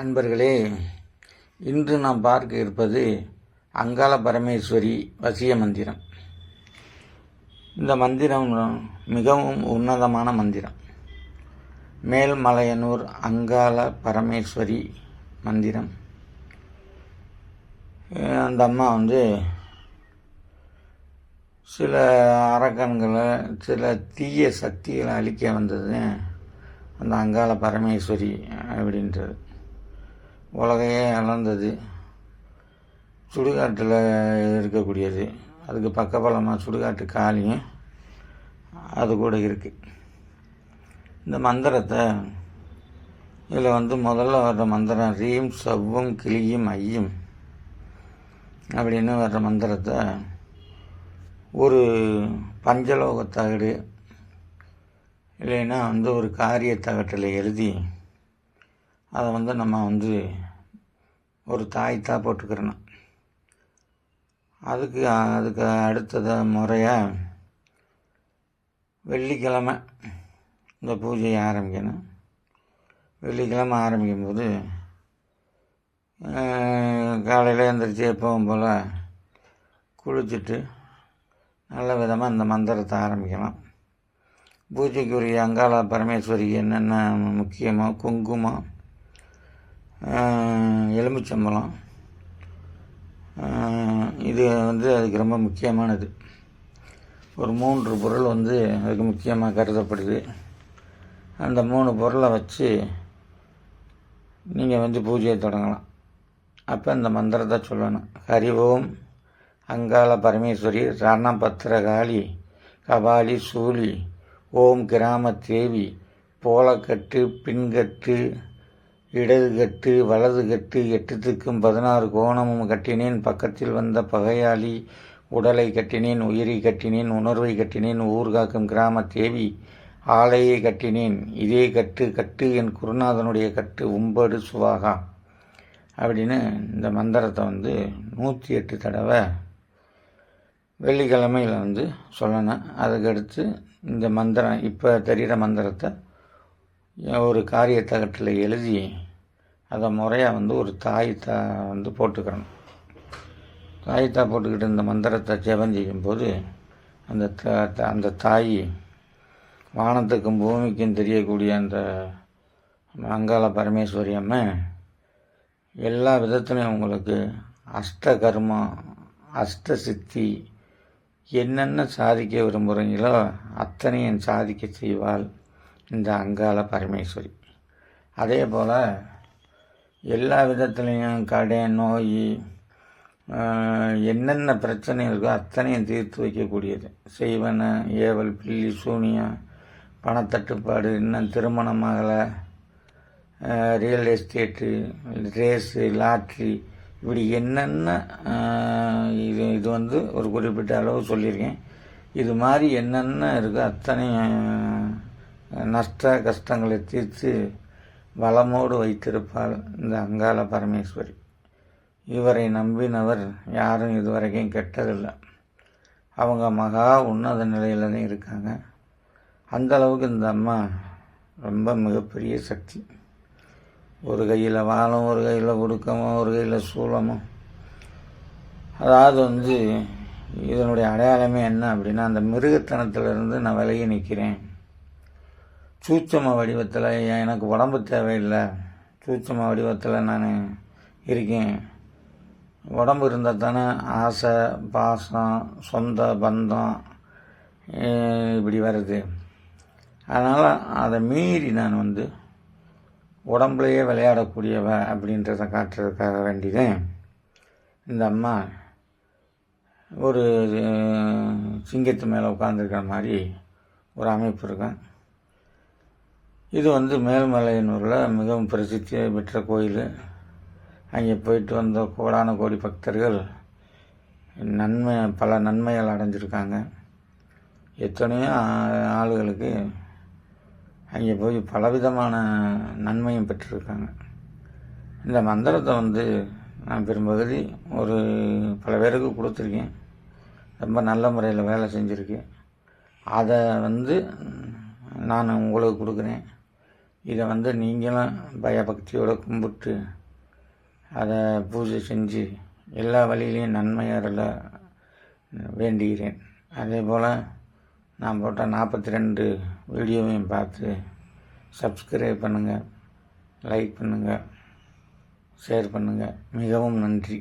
அன்பர்களே இன்று நாம் பார்க்க இருப்பது அங்காள பரமேஸ்வரி வசிய மந்திரம். இந்த மந்திரம் மிகவும் உன்னதமான மந்திரம். மேல்மலையனூர் அங்காள பரமேஸ்வரி மந்திரம். அந்த அம்மா வந்து சில அரக்கன்களை சில தீய சக்திகளை அழிக்க வந்தது அந்த அங்காள பரமேஸ்வரி அப்படின்றது. உலகையே அளந்தது சுடுகாட்டில் இருக்கக்கூடியது. அதுக்கு பக்கபலமாக சுடுகாட்டு காளியும் அது கூட இருக்குது இந்த மந்திரத்தை இதில் வந்து முதல்ல வர்ற மந்திரம் ரீம் சவ்வும் கிளியும் ஐயும் அப்படின்னு வர்ற மந்திரத்தை ஒரு பஞ்சலோக தகடு இல்லைன்னா வந்து ஒரு காரிய தகட்டில் எழுதி அதை வந்து நம்ம வந்து ஒரு தாய்த்தா போட்டுக்கிறணும். அதுக்கு அதுக்கு அடுத்தத முறையாக வெள்ளிக்கிழமை இந்த பூஜையை ஆரம்பிக்கணும். வெள்ளிக்கிழமை ஆரம்பிக்கும் போது காலையில் எழுந்திரிச்சு எப்பவும் போல் குளிச்சுட்டு நல்ல விதமாக இந்த மந்திரத்தை ஆரம்பிக்கலாம். பூஜைக்குரிய அங்காள பரமேஸ்வரிக்கு என்னென்ன முக்கியமோ குங்குமம் எலுமிச்சம்பழம். இது வந்து அதுக்கு ரொம்ப முக்கியமானது. ஒரு மூன்று பொருள் வந்து அதுக்கு முக்கியமாக கருதப்படுது. அந்த மூணு பொருளை வச்சு நீங்கள் வந்து பூஜையை தொடங்கலாம். அப்போ இந்த மந்திரத்தை சொல்லணும். ஹரி ஓம் அங்காள பரமேஸ்வரி ரணபத்திரகாளி கபாலி சூலி ஓம் கிராம தேவி போலக்கட்டு பின்கட்டு இடது கட்டு வலது கட்டு எட்டுத்துக்கும் பதினாறு கோணமும் கட்டினேன். பக்கத்தில் வந்த பகையாளி உடலை கட்டினேன் உயிரை கட்டினேன் உணர்வை கட்டினேன் ஊர்காக்கும் கிராம தேவி ஆலையை கட்டினேன். இதே கட்டு கட்டு என் குருநாதனுடைய கட்டு உம்படு சுவாகா. அப்படின்னு இந்த மந்திரத்தை வந்து நூற்றி எட்டு தடவை வெள்ளிக்கிழமையில் வந்து சொல்லணும். அதுக்கடுத்து இந்த மந்திரம் இப்போ தெரிகிற மந்திரத்தை ஒரு காரியத்தகட்டில் எழுதி அதை முறையாக வந்து ஒரு தாயத்தா வந்து போட்டுக்கிறணும் தாயத்தா போட்டுக்கிட்டு இந்த மந்திரத்தை ஜெபம் செய்யும்போது அந்த த அந்த தாய் வானத்துக்கும் பூமிக்கும் தெரியக்கூடிய அந்த அங்காள பரமேஸ்வரி அம்மை எல்லா விதத்துலையும் உங்களுக்கு அஷ்ட கர்மம் அஷ்ட சித்தி என்னென்ன சாதிக்க விரும்புகிறீங்களோ அத்தனையும் சாதிக்க செய்வாள். இந்த அங்காள பரமேஸ்வரி. அதே போல் எல்லா விதத்துலேயும் கடை நோய் என்னென்ன பிரச்சனை இருக்கோ அத்தனையும் தீர்த்து வைக்கக்கூடியது. செய்வன ஏவல் பில்லி சூனியம் பணத்தட்டுப்பாடு இன்னும் திருமணமாகலை ரியல் எஸ்டேட்டு ரேஸு லாட்ரி இப்படி என்னென்ன இது இது வந்து ஒரு குறிப்பிட்ட அளவு சொல்லியிருக்கேன். இது மாதிரி என்னென்ன இருக்கோ அத்தனை நஷ்ட கஷ்டங்களை தீர்த்து வளமோடு வைத்திருப்பாள் இந்த அங்காள பரமேஸ்வரி. இவரை நம்பினவர் யாரும் இதுவரைக்கும் கெட்டதில்லை. அவங்க மகா உன்னத நிலையில் தான் இருக்காங்க. அந்தளவுக்கு இந்த அம்மா ரொம்ப மிகப்பெரிய சக்தி. ஒரு கையில் வாழும் ஒரு கையில் கொடுக்கமும் ஒரு கையில் சூளமோ அதாவது வந்து இதனுடைய அடையாளமே என்ன அப்படின்னா அந்த மிருகத்தனத்திலிருந்து நான் விலகி நிற்கிறேன் சூட்சம வடிவத்தில் எனக்கு உடம்பு தேவையில்லை? சூட்சம வடிவத்தில் நான் இருக்கேன். உடம்பு இருந்தால் தானே ஆசை பாசம் சொந்த பந்தம் இப்படி வருது. அதனால் அதை மீறி நான் வந்து உடம்புலையே விளையாடக்கூடியவ அப்படின்றத காட்டுறதுக்காக வேண்டிதான் இந்த அம்மா ஒரு சிங்கத்து மேலே உட்காந்துருக்கிற மாதிரி ஒரு அமைப்பு இருக்கேன் இது வந்து மேல்மலையனூரில் மிகவும் பிரசித்தி பெற்ற கோயில். அங்கே போயிட்டு வந்த கோடான கோடி பக்தர்கள் நன்மை பல நன்மைகள் அடைஞ்சிருக்காங்க. எத்தனையோ ஆளுகளுக்கு அங்கே போய் பலவிதமான நன்மையும் பெற்றிருக்காங்க. இந்த மந்திரத்தை வந்து நான் பெரும்பகுதி ஒரு பல பேருக்கு கொடுத்துருக்கேன். ரொம்ப நல்ல முறையில் வேலை செஞ்சுருக்கு. அதை வந்து நான் உங்களுக்கு கொடுக்குறேன். இதை வந்து நீங்களும் பயபக்தியோடு கும்பிட்டு அதை பூஜை செஞ்சு எல்லா வழியிலையும் நன்மையாரில் வேண்டுகிறேன். அதே போல் நான் போட்ட நாற்பத்தி ரெண்டு வீடியோவையும் பார்த்து சப்ஸ்கிரைப் பண்ணுங்கள் லைக் பண்ணுங்கள் ஷேர் பண்ணுங்கள் மிகவும் நன்றி.